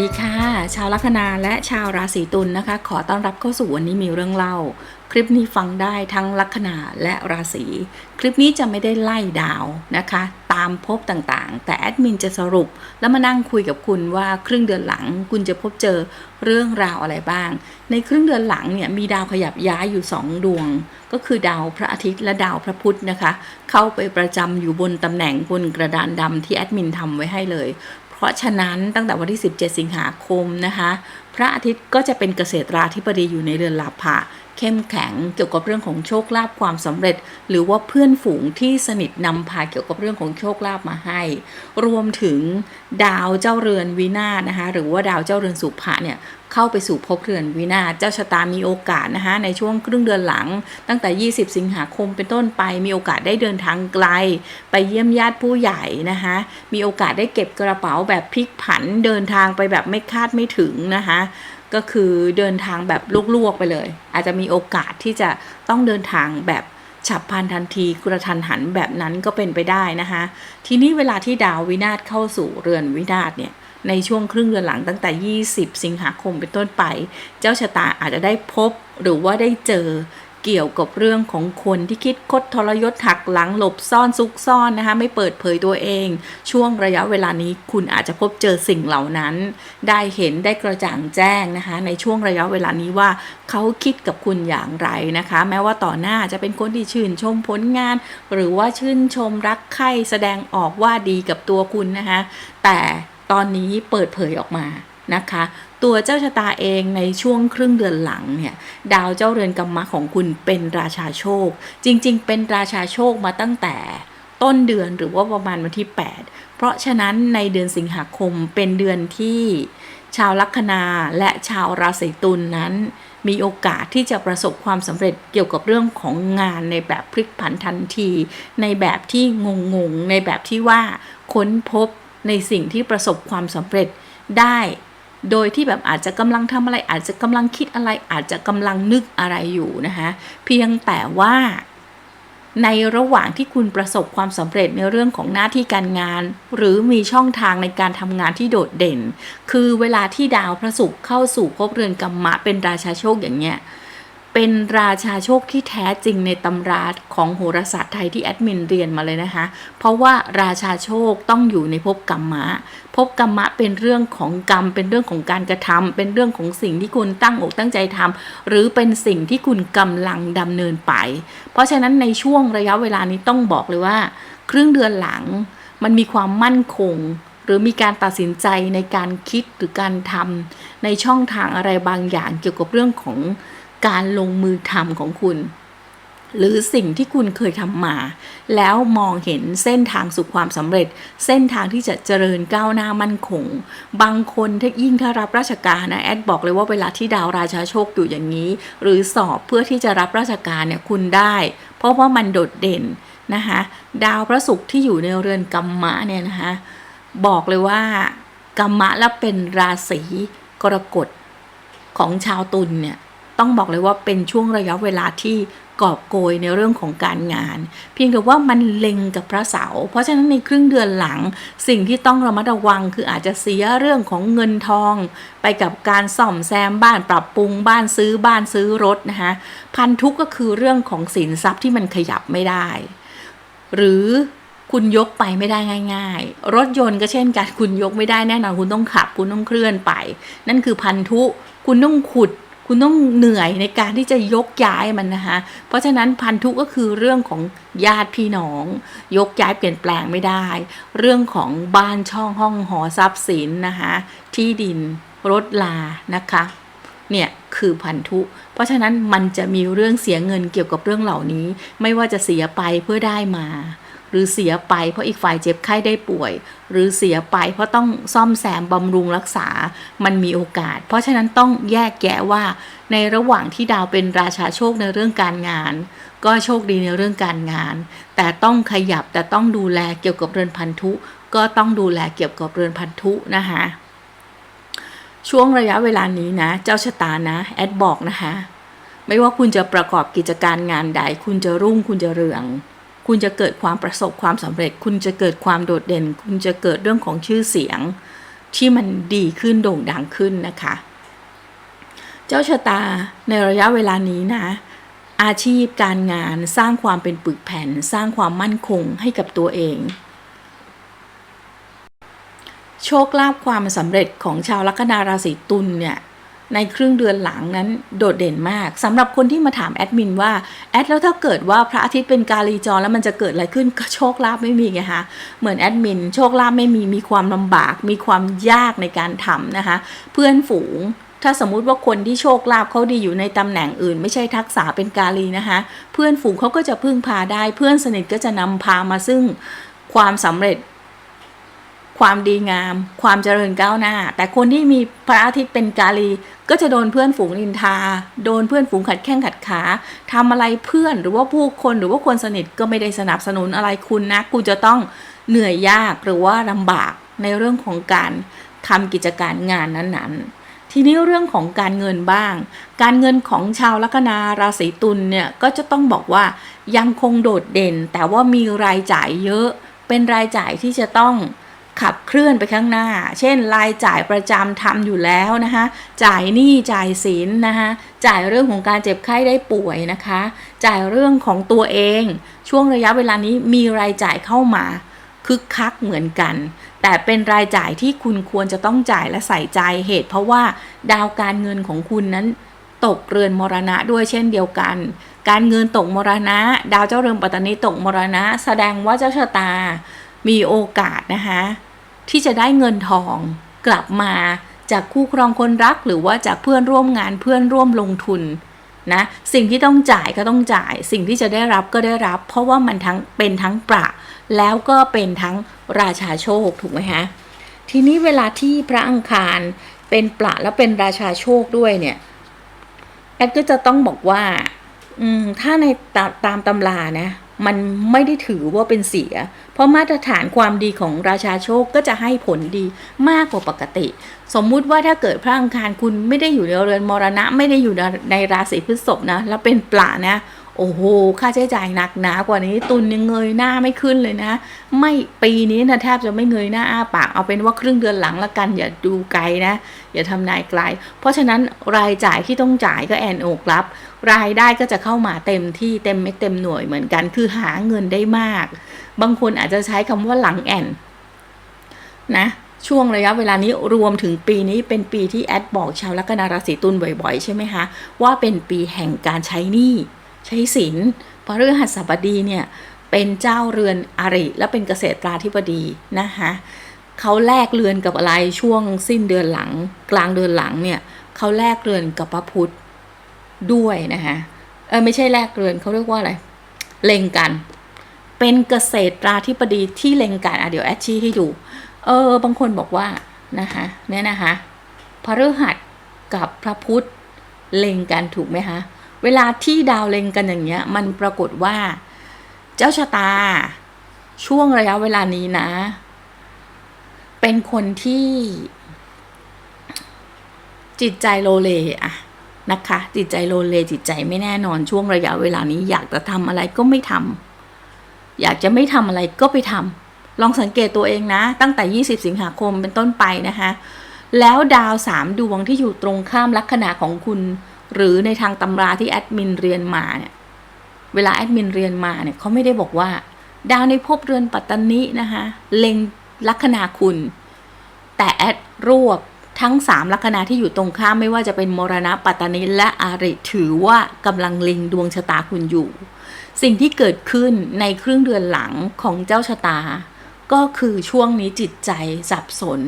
วัสดีค่ะ ชาวลัคนาและชาวราศีตุลนะคะ ขอต้อนรับเข้าสู่วันนี้มีเรื่องเล่า คลิปนี้ฟังได้ทั้งลัคนาและราศีคลิปนี้จะไม่ได้ไล่ดาวนะคะ ตามพบต่างๆ แต่แอดมินจะสรุป แล้วมานั่งคุยกับคุณว่าครึ่งเดือนหลังคุณจะพบเจอเรื่องราวอะไรบ้าง ในครึ่งเดือนหลังเนี่ยมีดาวขยับย้ายอยู่ 2 ดวง ก็คือดาวพระอาทิตย์และดาวพระพุธนะคะ เข้าไปประจำอยู่บนตำแหน่งบนกระดานดำที่แอดมินทำไว้ให้เลย เพราะฉะนั้นตั้งแต่วันที่ 17 สิงหาคมนะคะพระอาทิตย์ก็จะเป็นเกษตราธิบดีอยู่ในเรือนลาภะเข้มแข็งเกี่ยวกับเรื่องของโชคลาภความสำเร็จ หรือว่าเพื่อนฝูงที่สนิทนำพาเกี่ยวกับเรื่องของโชคลาภมาให้ รวมถึงดาวเจ้าเรือนวินาศนะคะหรือว่าดาวเจ้าเรือนสุภะเนี่ยเข้าไปสู่ภพเรือนวินาศเจ้าชะตามีโอกาสนะคะในช่วงครึ่งเดือนหลัง ตั้งแต่ 20 สิงหาคมเป็นต้นไปมีโอกาสได้เดินทางไกล ไปเยี่ยมญาติผู้ใหญ่นะคะมีโอกาสได้เก็บกระเป๋าแบบพลิกผันเดินทางไปแบบไม่คาดไม่ถึงนะคะก็คือเดินทางแบบลวกๆไปเลย อาจจะมีโอกาสที่จะต้องเดินทางแบบฉับพลันทันทีกระทันหันแบบนั้นก็เป็นไปได้นะคะทีนี้เวลาที่ดาววินาศเข้าสู่เรือนวินาศเนี่ยในช่วงครึ่งเดือนหลังตั้งแต่ 20 สิงหาคมเป็นต้นไป เจ้าชะตาอาจจะได้พบหรือว่าได้เจอ เกี่ยวกับเรื่องของคนที่คิดคดทรยศหักหลังหลบซ่อนซุกซ่อนนะคะไม่เปิดเผยตัวเอง ช่วงระยะเวลานี้คุณอาจจะพบเจอสิ่งเหล่านั้น ได้เห็นได้กระจ่างแจ้งนะคะ ในช่วงระยะเวลานี้ว่าเขาคิดกับคุณอย่างไรนะคะ แม้ว่าต่อหน้าจะเป็นคนที่ชื่นชมผลงาน หรือว่าชื่นชมรักใคร่แสดงออกว่าดีกับตัวคุณนะคะแต่ตอนนี้เปิดเผยออกมานะคะ ตัวเจ้าชะตาเองในช่วงครึ่งเดือนหลังเนี่ยดาวเจ้าเรือนกรรมะของคุณเป็นราชาโชค จริง ๆ เป็นราชาโชคมาตั้งแต่ต้นเดือนหรือว่าประมาณวันที่ 8 เพราะฉะนั้นในเดือนสิงหาคมเป็นเดือนที่ชาวลัคนาและชาวราศีตุลนนั้น มีโอกาสที่จะประสบความสำเร็จเกี่ยวกับเรื่องของงานในแบบพลิกผันทันที ในแบบที่งงๆในแบบที่ว่าค้นพบในสิ่งที่ประสบความสำเร็จได้ โดยที่แบบอาจจะกำลังทำอะไร อาจจะกำลังคิดอะไร อาจจะกำลังนึกอะไรอยู่นะคะเพียงแต่ว่าในระหว่างที่คุณประสบความสำเร็จในเรื่องของหน้าที่การงาน หรือมีช่องทางในการทำงานที่โดดเด่น คือเวลาที่ดาวพระศุกร์เข้าสู่ภพเรือนกรรมะเป็นราชาโชคอย่างเงี้ย เป็นราชาโชคที่แท้จริงในตำราของโหราศาสตร์ไทยที่แอดมินเรียนมาเลยนะคะ เพราะว่าราชาโชคต้องอยู่ในภพกรรมะภพกรรมะเป็นเรื่องของกรรม เป็นเรื่องของการกระทำเป็นเรื่องของสิ่งที่คุณตั้งอกตั้งใจทำหรือเป็นสิ่งที่คุณกำลังดำเนินไป เพราะฉะนั้นในช่วงระยะเวลานี้ต้องบอกเลยว่า ครึ่งเดือนหลังมันมีความมั่นคงหรือมีการตัดสินใจในการคิดหรือการทำในช่องทางอะไรบางอย่างเกี่ยวกับเรื่องของ การลงมือทำของคุณ หรือสิ่งที่คุณเคยทำมา แล้วมองเห็นเส้นทางสู่ความสำเร็จ เส้นทางที่จะเจริญก้าวหน้ามั่นคง บางคนถ้ายิ่งถ้ารับราชการนะแอดบอกเลยว่าเวลาที่ดาวราชาโชคอยู่อย่างนี้ หรือสอบเพื่อที่จะรับราชการเนี่ยคุณได้ เพราะว่ามันโดดเด่นนะคะดาวพระศุกร์ที่อยู่ในเรือนกรรมะเนี่ยนะคะบอกเลยว่ากรรมะและเป็นราศีกรกฎของชาวตุลเนี่ย ต้องบอกเลยว่าเป็นช่วงระยะเวลาที่กอบโกยในเรื่องของการงาน เพียงแต่ว่ามันเล็งกับพระเสาร์เพราะฉะนั้นในครึ่งเดือนหลัง สิ่งที่ต้องระมัดระวังคืออาจจะเสียเรื่องของเงินทอง ไปกับการซ่อมแซมบ้านปรับปรุงบ้านซื้อบ้านซื้อรถนะคะพันทุกก็คือเรื่องของสินทรัพย์ที่มันขยับไม่ได้ หรือคุณยกไปไม่ได้ง่าย ๆ รถยนต์ก็เช่นกันคุณยกไม่ได้แน่นอนคุณต้องขับคุณต้องเคลื่อนไป นั่นคือพันธุ คุณต้องขุด คุณต้องเหนื่อยในการที่จะยกย้ายมันนะคะ เพราะฉะนั้นพันธุก็คือเรื่องของญาติพี่น้อง ยกย้ายเปลี่ยนแปลงไม่ได้ เรื่องของบ้านช่องห้องหอทรัพย์สินนะคะที่ดินรถลานะคะเนี่ยคือพันธุ เพราะฉะนั้นมันจะมีเรื่องเสียเงินเกี่ยวกับเรื่องเหล่านี้ ไม่ว่าจะเสียไปเพื่อได้มา หรือเสียไปเพราะอีกฝ่ายเจ็บไข้ได้ป่วย หรือเสียไปเพราะต้องซ่อมแซมบำรุงรักษามันมีโอกาส เพราะฉะนั้นต้องแยกแยะว่า ในระหว่างที่ดาวเป็นราชาโชคในเรื่องการงาน ก็โชคดีในเรื่องการงาน แต่ต้องขยับแต่ต้องดูแลเกี่ยวกับเรือนพันธุ ก็ต้องดูแลเกี่ยวกับเรือนพันธุนะคะช่วงระยะเวลานี้นะ เจ้าชะตานะแอดบอกนะคะ ไม่ว่าคุณจะประกอบกิจการงานใด คุณจะรุ่งคุณจะเรือง คุณจะเกิดความประสบความสำเร็จ คุณจะเกิดความโดดเด่น คุณจะเกิดเรื่องของชื่อเสียง ที่มันดีขึ้นโด่งดังขึ้นนะคะ เจ้าชะตาในระยะเวลานี้นะ อาชีพการงานสร้างความเป็นปึกแผ่น สร้างความมั่นคงให้กับตัวเอง โชคลาภความสำเร็จของชาวลัคนาราศีตุลเนี่ย ในครึ่งเดือนหลังนั้นโดดเด่นมากสำหรับคนที่มาถามแอดมินว่าแอดแล้วถ้าเกิดว่าพระอาทิตย์เป็นกาลีจรแล้วมันจะเกิดอะไรขึ้นก็โชคลาภไม่มีไงคะเหมือนแอดมินโชคลาภไม่มีมีความลำบาก มีความยากในการทำนะคะ เพื่อนฝูงถ้าสมมุติว่าคนที่โชคลาภเขาดีอยู่ในตำแหน่งอื่น ไม่ใช่ทักษะเป็นกาลีนะคะ เพื่อนฝูงเขาก็จะพึ่งพาได้ เพื่อนสนิทก็จะนำพามาซึ่งความสำเร็จ ความดีงาม ความเจริญก้าวหน้า แต่คนที่มีพระอาทิตย์เป็นกาลี ก็จะโดนเพื่อนฝูงนินทา โดนเพื่อนฝูงขัดแข้งขัดขาทำอะไรเพื่อนหรือว่าผู้คนหรือว่าคนสนิทก็ไม่ได้สนับสนุนอะไรคุณนะคุณจะต้องเหนื่อยยากหรือว่าลำบากในเรื่องของการทำกิจการงานนั้นๆทีนี้เรื่องของการเงินบ้าง การเงินของชาวลัคนาราศีตุลเนี่ยก็จะต้องบอกว่ายังคงโดดเด่น แต่ว่ามีรายจ่ายเยอะ เป็นรายจ่ายที่จะต้อง ขับเคลื่อนไปข้างหน้า เช่น รายจ่ายประจำทำอยู่แล้วนะคะจ่ายหนี้จ่ายสินนะคะจ่ายเรื่องของการเจ็บไข้ได้ป่วยนะคะ จ่ายเรื่องของตัวเอง ช่วงระยะเวลานี้มีรายจ่ายเข้ามาคึกคักเหมือนกัน แต่เป็นรายจ่ายที่คุณควรจะต้องจ่ายและใส่ใจเหตุ เพราะว่าดาวการเงินของคุณนั้นตกเรือนมรณะด้วยเช่นเดียวกัน การเงินตกมรณะ ดาวเจ้าเรือนปัตตานีตกมรณะ แสดงว่าเจ้าชะตามีโอกาสนะคะ ที่จะได้เงินทองกลับมาจากคู่ครองคนรักหรือว่าจากเพื่อนร่วมงานเพื่อนร่วมลงทุนนะสิ่งที่ต้องจ่ายก็ต้องจ่าย สิ่งที่จะได้รับก็ได้รับ เพราะว่ามันทั้งเป็นทั้งประแล้วก็เป็นทั้งราชาโชคถูกไหมฮะทีนี้เวลาที่พระอังคารเป็นประแล้วเป็นราชาโชคด้วยเนี่ยแอดก็จะต้องบอกว่าอืมถ้าในตาตามตำรานะ มันไม่ได้ถือว่าเป็นเสีย เพราะมาตรฐานความดีของราชาโชคก็จะให้ผลดีมากกว่าปกติ สมมุติว่าถ้าเกิดพระอังคารคุณไม่ได้อยู่ในเรือนมรณะ ไม่ได้อยู่ในราศีพฤษภนะ แล้วเป็นปลานะโอ้โห ค่าใช้จ่ายหนักหนากว่านี้ ตุนยังเงยหน้าไม่ขึ้นเลยนะ ไม่ปีนี้นะแทบจะไม่เงยหน้าอ้าปาก เอาเป็นว่าครึ่งเดือนหลังละกัน อย่าดูไกลนะ อย่าทำนายไกล เพราะฉะนั้นรายจ่ายที่ต้องจ่ายก็แอนโอกรับ รายได้ก็จะเข้ามาเต็มที่เต็มเม็ดเต็มหน่วยเหมือนกัน คือหาเงินได้มาก บางคนอาจจะใช้คำว่าหลังแอนนะช่วงระยะเวลานี้รวมถึงปีนี้เป็นปีที่แอดบอกชาวลัคนาราศีตุลบ่อยๆ ใช่ไหมคะ ว่าเป็นปีแห่งการใช้หนี้ใช้สินเพราะเรื่องหัสบดีเนี่ย เป็นเจ้าเรือนอริ และเป็นเกษตราธิบดีนะคะเขาแลกเรือนกับอะไรช่วงสิ้นเดือนหลัง กลางเดือนหลังเนี่ยเขาแลกเรือนกับพระพุธ ด้วยนะคะเออไม่ใช่แลกเรือนเขาเรียกว่าอะไร เล็งกัน เป็นเกษตราธิบดีที่เล็งกันอะเดี๋ยวแอดชี้ให้ดู เออบางคนบอกว่านะคะเนี่ยนะคะพระฤหัสกับพระพุธเล็งกันถูกไหมคะ เวลาที่ดาวเล็งกันอย่างเงี้ย มันปรากฏว่า เจ้าชะตา ช่วงระยะเวลานี้นะ เป็นคนที่จิตใจโลเลอะ นะคะ จิตใจโลเลจิตใจไม่แน่นอนช่วงระยะเวลานี้ อยากจะทำอะไรก็ไม่ทำอยากจะไม่ทำอะไรก็ไปทำลองสังเกตตัวเองนะ ตั้งแต่ 20 สิงหาคมเป็นต้นไปนะคะ แล้วดาวสามดวงที่อยู่ตรงข้ามลัคนาของคุณ หรือในทางตำราที่แอดมินเรียนมาเนี่ยเวลาแอดมินเรียนมาเนี่ยเขาไม่ได้บอกว่า ดาวในภพเรือนปัตตานินะคะเล็งลัคนาคุณ แต่แอดรวบ ทั้งสามลัคนาที่อยู่ตรงข้ามไม่ว่าจะเป็นมรณะปัตตานิและอาริถือว่ากำลังเล็งดวงชะตาคุณอยู่ สิ่งที่เกิดขึ้นในครึ่งเดือนหลังของเจ้าชะตา ก็คือช่วงนี้จิตใจสับสน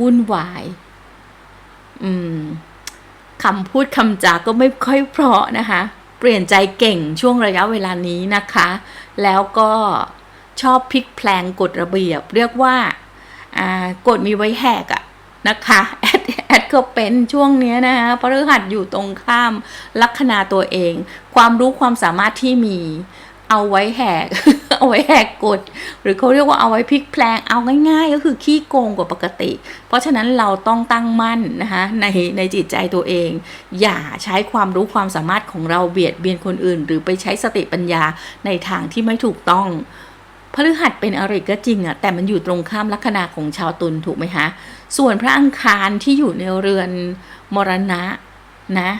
วุ่นวาย อืมคำพูดคำจาก็ไม่ค่อยเพราะนะคะ เปลี่ยนใจเก่งช่วงระยะเวลานี้นะคะ แล้วก็ชอบพลิกแพลงกฎระเบียบ เรียกว่าอ่ากฎมีไว้แหกอะ นะคะแอดแอดก็เป็นช่วงนี้นะคะพฤหัสอยู่ตรงข้ามลัคนาตัวเอง ความรู้ความสามารถที่มีเอาไว้แหก เอาไว้แหกกฎ หรือเขาเรียกว่าเอาไว้พลิกแพลง เอาง่าย ๆ ก็คือขี้โกงกว่าปกติ เพราะฉะนั้นเราต้องตั้งมั่นนะคะในในจิตใจตัวเอง อย่าใช้ความรู้ความสามารถของเราเบียดเบียนคนอื่น หรือไปใช้สติปัญญาในทางที่ไม่ถูกต้อง พฤหัสเป็นอริก็จริงอะแต่มันอยู่ตรงข้ามลัคนาของชาวตุลถูกไหมคะส่วนพระอังคารที่อยู่ในเรือนมรณะนะ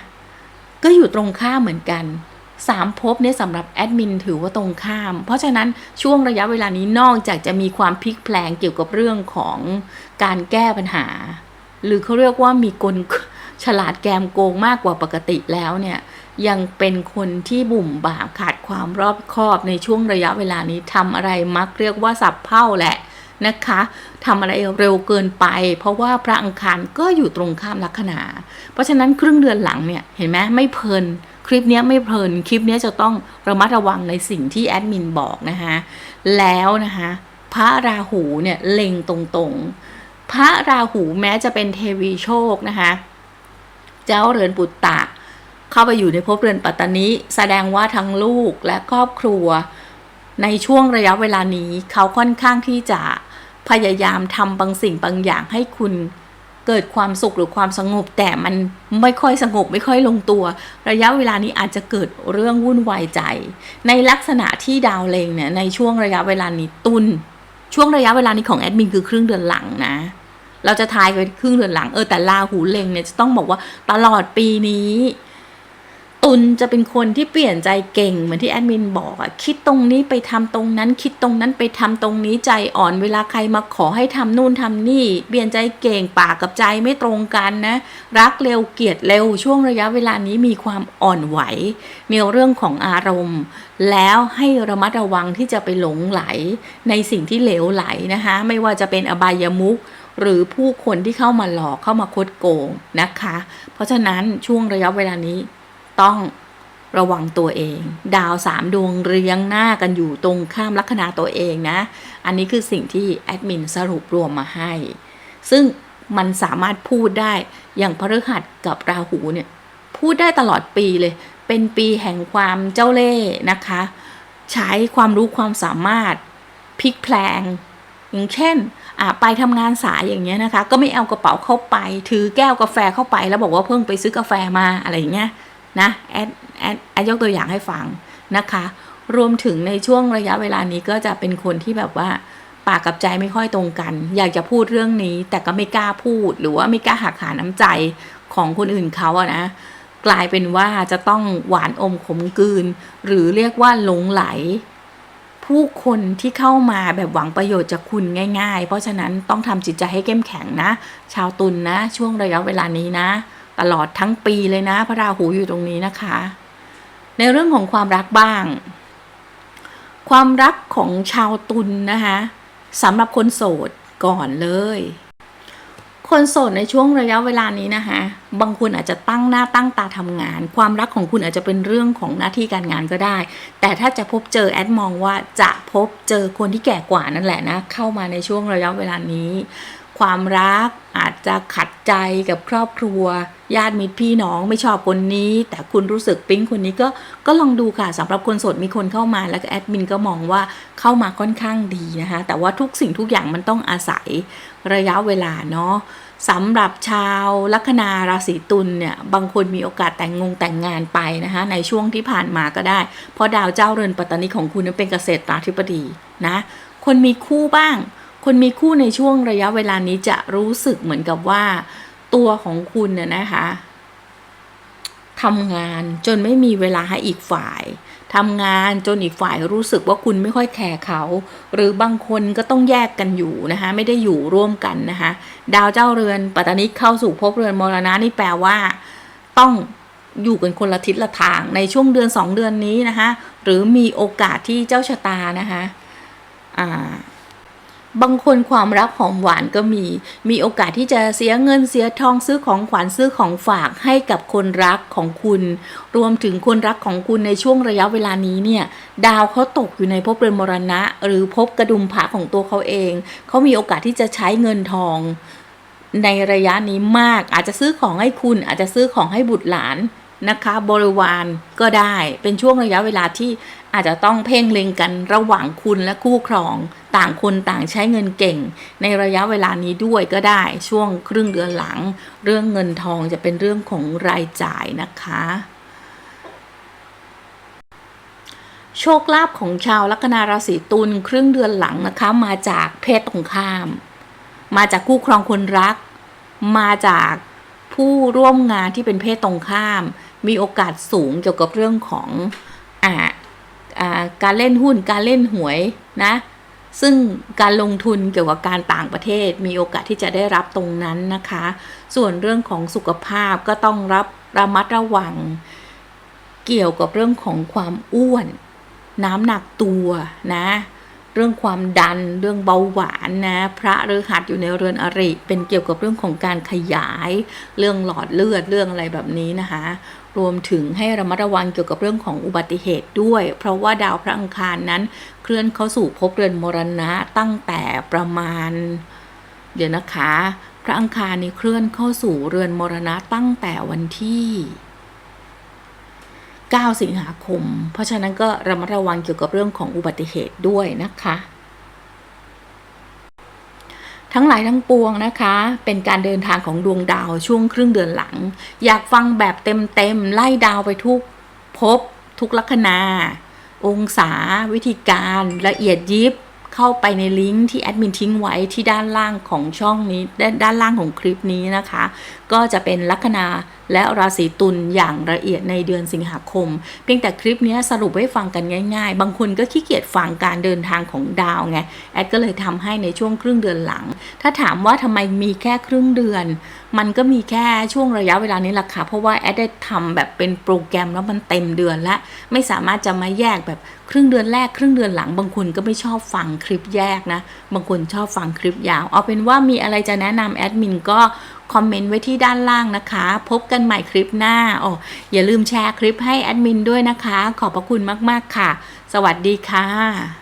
ก็อยู่ตรงข้ามเหมือนกันสามภพเนี่ยสำหรับแอดมินถือว่าตรงข้าม เพราะฉะนั้นช่วงระยะเวลานี้นอกจากจะมีความพลิกแปลงเกี่ยวกับเรื่องของการแก้ปัญหา หรือเขาเรียกว่ามีกลฉลาดแกมโกงมากกว่าปกติแล้วเนี่ย ยังเป็นคนที่บุ่มบามขาดความรอบคอบในช่วงระยะเวลานี้ทำอะไรมักเรียกว่าสับเพ่าแหละนะคะทำอะไรเร็วเกินไป เพราะว่าพระอังคารก็อยู่ตรงข้ามลัคนา เพราะฉะนั้นครึ่งเดือนหลังเนี่ยเห็นไหมไม่เพลินคลิปนี้ไม่เพลินคลิปนี้จะต้องระมัดระวังในสิ่งที่แอดมินบอกนะคะแล้วนะคะพระราหูเนี่ยเล็งตรงๆ พระราหูแม้จะเป็นเทวีโชคนะคะเจ้าเรือนปุตตะ เข้าไปอยู่ในภพเรือนปัตตานิแสดงว่าทั้งลูกและครอบครัว ในช่วงระยะเวลานี้เขาค่อนข้างที่จะพยายามทำบางสิ่งบางอย่างให้คุณเกิดความสุขหรือความสงบ แต่มันไม่ค่อยสงบไม่ค่อยลงตัว ระยะเวลานี้อาจจะเกิดเรื่องวุ่นวายใจ ในลักษณะที่ดาวเลงเนี่ยในช่วงระยะเวลานี้ตุนช่วงระยะเวลานี้ของแอดมินคือครึ่งเดือนหลังนะเราจะทายไปครึ่งเดือนหลังเออแต่ลาหูเลงเนี่ยจะต้องบอกว่าตลอดปีนี้ ตุลจะเป็นคนที่เปลี่ยนใจเก่งเหมือนที่แอดมินบอกอะคิดตรงนี้ไปทำตรงนั้น คิดตรงนั้นไปทำตรงนี้ใจอ่อนเวลาใครมาขอให้ทำนู่นทำนี่ เปลี่ยนใจเก่งปากกับใจไม่ตรงกันนะ รักเร็วเกลียดเร็วช่วงระยะเวลานี้มีความอ่อนไหวในเรื่องของอารมณ์ แล้วให้ระมัดระวังที่จะไปหลงไหลในสิ่งที่เหลวไหลนะคะ ไม่ว่าจะเป็นอบายมุขหรือผู้คนที่เข้ามาหลอกเข้ามาคดโกงนะคะ เพราะฉะนั้นช่วงระยะเวลานี้ ต้องระวังตัวเอง ดาวสามดวงเรียงหน้ากันอยู่ตรงข้ามลัคนาตัวเองนะ อันนี้คือสิ่งที่แอดมินสรุปรวมมาให้ ซึ่งมันสามารถพูดได้อย่างพฤหัสกับราหูเนี่ย พูดได้ตลอดปีเลย เป็นปีแห่งความเจ้าเล่ห์นะคะ ใช้ความรู้ความสามารถพลิกแพลง อย่างเช่นอะไปทำงานสายอย่างเงี้ยนะคะ ก็ไม่เอากระเป๋าเข้าไป ถือแก้วกาแฟเข้าไป แล้วบอกว่าเพิ่งไปซื้อกาแฟมาอะไรอย่างเงี้ย นะแอดแอดแอดยกตัวอย่างให้ฟังนะคะ รวมถึงในช่วงระยะเวลานี้ก็จะเป็นคนที่แบบว่าปากกับใจไม่ค่อยตรงกัน อยากจะพูดเรื่องนี้ แต่ก็ไม่กล้าพูดหรือว่าไม่กล้าหักหาน้ำใจของคนอื่นเขาอะนะกลายเป็นว่าจะต้องหวานอมขมกืน หรือเรียกว่าหลงไหล ผู้คนที่เข้ามาแบบหวังประโยชน์จากคุณง่าย ๆ เพราะฉะนั้นต้องทำจิตใจให้เข้มแข็งนะ ชาวตุลนนะ ช่วงระยะเวลานี้นะ ตลอดทั้งปีเลยนะ พระราหูอยู่ตรงนี้นะคะ ในเรื่องของความรักบ้าง ความรักของชาวตุลนนะคะสำหรับคนโสดก่อนเลย คนโสดในช่วงระยะเวลานี้นะคะบางคนอาจจะตั้งหน้าตั้งตาทำงาน ความรักของคุณอาจจะเป็นเรื่องของหน้าที่การงานก็ได้ แต่ถ้าจะพบเจอแอดมองว่าจะพบเจอคนที่แก่กว่านั่นแหละนะ เข้ามาในช่วงระยะเวลานี้ ความรัก อาจจะขัดใจกับครอบครัว ญาติมิตรพี่น้องไม่ชอบคนนี้ แต่คุณรู้สึกปิ๊งคนนี้ก็ก็ลองดูค่ะสำหรับคนโสดมีคนเข้ามาแล้วก็แอดมินก็มองว่าเข้ามาค่อนข้างดีนะคะ แต่ว่าทุกสิ่งทุกอย่างมันต้องอาศัยระยะเวลาเนาะสำหรับชาวลัคนาราศีตุลเนี่ยบางคนมีโอกาสแต่งงงแต่งงานไปนะคะในช่วงที่ผ่านมาก็ได้ เพราะดาวเจ้าเรือนปัตตานีของคุณนั้นเป็นเกษตราธิบดีนะคนมีคู่บ้าง คนมีคู่ในช่วงระยะเวลานี้จะรู้สึกเหมือนกับว่าตัวของคุณเนี่ยนะคะทำงานจนไม่มีเวลาให้อีกฝ่ายทำงานจนอีกฝ่ายรู้สึกว่าคุณไม่ค่อยแคร์เขา หรือบางคนก็ต้องแยกกันอยู่นะคะ ไม่ได้อยู่ร่วมกันนะคะ ดาวเจ้าเรือนปัตตานิเข้าสู่ภพเรือนมรณะนี่แปลว่า ต้องอยู่กันคนละทิศละทางในช่วงเดือนสองเดือนนี้นะคะ หรือมีโอกาสที่เจ้าชะตานะคะอ่า บางคนความรักหอมหวานก็มี มีโอกาสที่จะเสียเงินเสียทองซื้อของขวัญซื้อของฝากให้กับคนรักของคุณ รวมถึงคนรักของคุณในช่วงระยะเวลานี้เนี่ย ดาวเขาตกอยู่ในภพเรือนมรณะ หรือภพกระดุมผาของตัวเขาเอง เขามีโอกาสที่จะใช้เงินทอง ในระยะนี้มาก อาจจะซื้อของให้คุณ อาจจะซื้อของให้บุตรหลานนะคะ บริวารก็ได้ เป็นช่วงระยะเวลาที่ อาจจะต้องเพ่งเล็งกันระหว่างคุณและคู่ครอง ต่างคนต่างใช้เงินเก่ง ในระยะเวลานี้ด้วยก็ได้ช่วงครึ่งเดือนหลัง เรื่องเงินทองจะเป็นเรื่องของรายจ่ายนะคะ โชคลาภของชาวลัคนาราศีตุลครึ่งเดือนหลังนะคะ มาจากเพศตรงข้าม มาจากคู่ครองคนรัก มาจากผู้ร่วมงานที่เป็นเพศตรงข้าม มีโอกาสสูงเกี่ยวกับเรื่องของอ่า การเล่นหุ้นการเล่นหวยนะ ซึ่งการลงทุนเกี่ยวกับการต่างประเทศ มีโอกาสที่จะได้รับตรงนั้นนะคะ ส่วนเรื่องของสุขภาพก็ต้องรับระมัดระวัง เกี่ยวกับเรื่องของความอ้วน น้ำหนักตัวนะ เรื่องความดันเรื่องเบาหวานนะ พระฤหัสอยู่ในเรือนอริ เป็นเกี่ยวกับเรื่องของการขยาย เรื่องหลอดเลือดเรื่องอะไรแบบนี้นะคะ รวมถึงให้ระมัดระวังเกี่ยวกับเรื่องของอุบัติเหตุด้วย เพราะว่าดาวพระอังคารนั้นเคลื่อนเข้าสู่ภพเรือนมรณะตั้งแต่ประมาณ เดี๋ยวนะคะ พระอังคารนี่เคลื่อนเข้าสู่เรือนมรณะตั้งแต่วันที่ 9 สิงหาคม เพราะฉะนั้นก็ระมัดระวังเกี่ยวกับเรื่องของอุบัติเหตุด้วยนะคะ ทั้งหลายทั้งปวงนะคะ เป็นการเดินทางของดวงดาวช่วงครึ่งเดือนหลัง อยากฟังแบบเต็มๆไล่ดาวไปทุกภพทุกลัคนา องศา วิธีการละเอียดยิบ เข้าไปในลิงก์ที่แอดมินทิ้งไว้ที่ด้านล่างของช่องนี้ด้านด้านล่างของคลิปนี้นะคะ ก็จะเป็นลัคนาและราศีตุลอย่างละเอียดในเดือนสิงหาคม เพียงแต่คลิปนี้สรุปให้ฟังกันง่ายๆ บางคนก็ขี้เกียจฟังการเดินทางของดาวไง แอดก็เลยทำให้ในช่วงครึ่งเดือนหลัง ถ้าถามว่าทำไมมีแค่ครึ่งเดือน มันก็มีแค่ช่วงระยะเวลานี้แหละค่ะ เพราะว่าแอดได้ทำแบบเป็นโปรแกรมแล้วมันเต็มเดือนละไม่สามารถจะมาแยกแบบ ครึ่งเดือนแรกครึ่งเดือนหลังบางคนก็ไม่ชอบฟังคลิปแยกนะ บางคนชอบฟังคลิปยาว เอาเป็นว่ามีอะไรจะแนะนำแอดมินก็คอมเมนต์ไว้ที่ด้านล่างนะคะ พบกันใหม่คลิปหน้าอ๋ออย่าลืมแชร์คลิปให้แอดมินด้วยนะคะ ขอบพระคุณมาก ๆ ค่ะ สวัสดีค่ะ